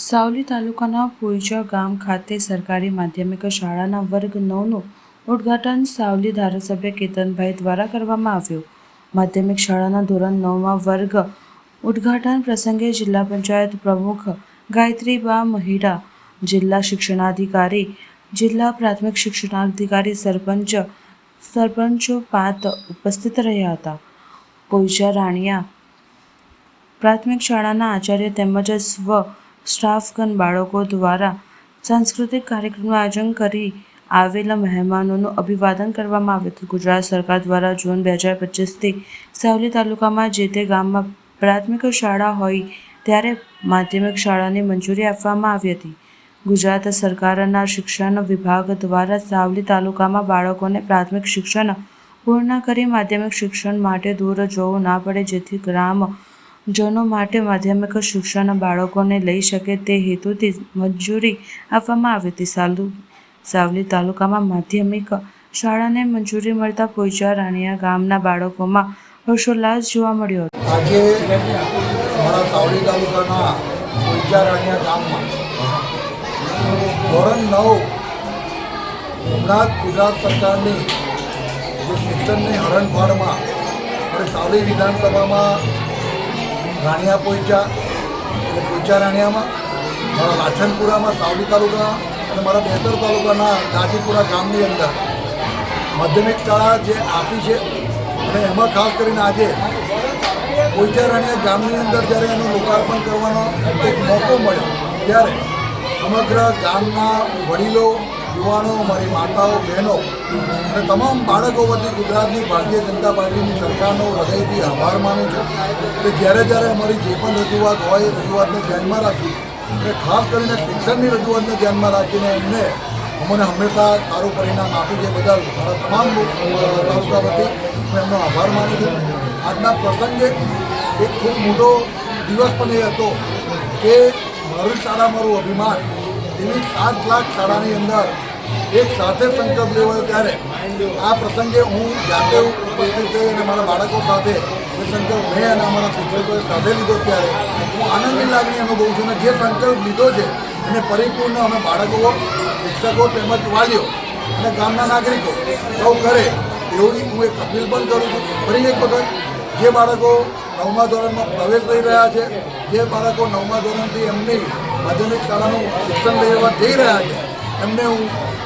સાવલી તાલુકાના પોઈજા ગામ ખાતે સરકારી માધ્યમિક શાળાના વર્ગ નવનું ઉદ્ઘાટન સાવલી ધારાસભ્ય કેતનભાઈ દ્વારા કરવામાં આવ્યું. માધ્યમિક શાળાના ધોરણ નવમાં વર્ગ ઉદ્ઘાટન પ્રસંગે જિલ્લા પંચાયત પ્રમુખ ગાયત્રીબા મહિડા, જિલ્લા શિક્ષણાધિકારી, જિલ્લા પ્રાથમિક શિક્ષણાધિકારી સરપંચ, સરપંચો પાત ઉપસ્થિત રહ્યા હતા. પૂજા રાણિયા પ્રાથમિક શાળાના આચાર્ય તેમજ સ્વ સ્ટાફગણ બાળકો દ્વારા સાંસ્કૃતિક કાર્યક્રમનું આયોજન કરી આવેલા મહેમાનોનું અભિવાદન કરવામાં આવ્યું હતું. ગુજરાત સરકાર દ્વારા જૂન બે હજાર પચીસથી સાવલી તાલુકામાં જે તે ગામમાં પ્રાથમિક શાળા હોય ત્યારે માધ્યમિક શાળાની મંજૂરી આપવામાં આવી હતી. ગુજરાત સરકારના શિક્ષણ વિભાગ દ્વારા સાવલી તાલુકામાં બાળકોને પ્રાથમિક શિક્ષણ પૂર્ણ કરી માધ્યમિક શિક્ષણ માટે દૂર જવું ના પડે જેથી ગ્રામજનો માટે માધ્યમિક શિક્ષણના બાળકોને લઈ શકે તે હેતુથી મંજૂરી આપવામાં આવી હતી. સાલુ, સાવલી તાલુકામાં માધ્યમિક શાળાને મંજૂરી મળતા પોઈચા રાણીયા ગામના બાળકોમાં હર્ષોલ્લાસ જોવા મળ્યો હતો. આજે મારા સાવલી તાલુકાના પોઈચા રાણીયા ગામમાં ધોરણ નવ હમણાં ગુજરાત સરકારની શિક્ષણની હરણફાળમાં સાવલી વિધાનસભામાં રાણિયા પોઈચા અને પોઈચા રાણિયામાં, મારા લાછનપુરામાં સાવલી તાલુકા અને મારા બેતર તાલુકાના ગાજીપુરા ગામની અંદર માધ્યમિક શાળા જે આપી છે અને એમાં ખાસ કરીને આજે પોઈચા રાણીયા ગામની અંદર જ્યારે એનું લોકાર્પણ કરવાનો એક મોકો મળ્યો, ત્યારે સમગ્ર ગામના વડીલો યુવાનો, મારી માતાઓ, બહેનો અને તમામ બાળકો વતી ગુજરાતની ભારતીય જનતા પાર્ટીની સરકારનો હૃદયથી આભાર માનું છું કે જ્યારે જ્યારે અમારી જે પણ રજૂઆત હોય એ રજૂઆતને ધ્યાનમાં રાખી અને ખાસ કરીને શિક્ષણની રજૂઆતને ધ્યાનમાં રાખીને એમને અમને હંમેશા સારું પરિણામ આપ્યું છે બદલ મારા તમામ તાલુકા વતી હું એમનો આભાર માનું છું. આજના પ્રસંગે એક ખૂબ મોટો દિવસ પણ એ હતો કે મારી શાળા મારું અભિમાન એવી સાત લાખ શાળાની અંદર એક સાથે સંકલ્પ લેવાયો ત્યારે આ પ્રસંગે હું જાતે ઉપસ્થિત થઈ અને મારા બાળકો સાથે એ સંકલ્પ મેં અને અમારા શિક્ષકોએ સાથે લીધો ત્યારે હું આનંદની લાગણી અનુભવું છું અને જે સંકલ્પ લીધો છે એને પરિપૂર્ણ અમે બાળકો, શિક્ષકો તેમજ વાલીઓ અને ગામના નાગરિકો સૌ કરે એવું હું એક અપીલ પણ કરું છું. ફરી એક વખત જે બાળકો નવમા ધોરણમાં પ્રવેશ લઈ રહ્યા છે, જે બાળકો નવમા ધોરણથી એમની માધ્યમિક શાળાનું શિક્ષણ લેવા જઈ રહ્યા છે, એમને હું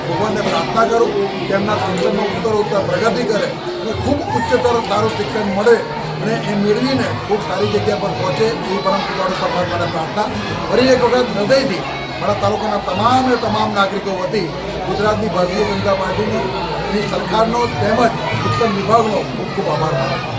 ભગવાનને પ્રાર્થના કરું કે એમના ઉત્તર ઉત્તર પ્રગતિ કરે અને ખૂબ ઉચ્ચતર સારું શિક્ષણ મળે અને એ મેળવીને ખૂબ સારી જગ્યા પર પહોંચે એવી પરમ કૃપાળુ માટે પ્રાર્થના. ફરી એક વખત હૃદયથી મારા તાલુકાના તમામે તમામ નાગરિકો વતી ગુજરાતની ભારતીય જનતા પાર્ટીનો સરકારનો તેમજ શિક્ષણ વિભાગનો ખૂબ ખૂબ આભાર માનું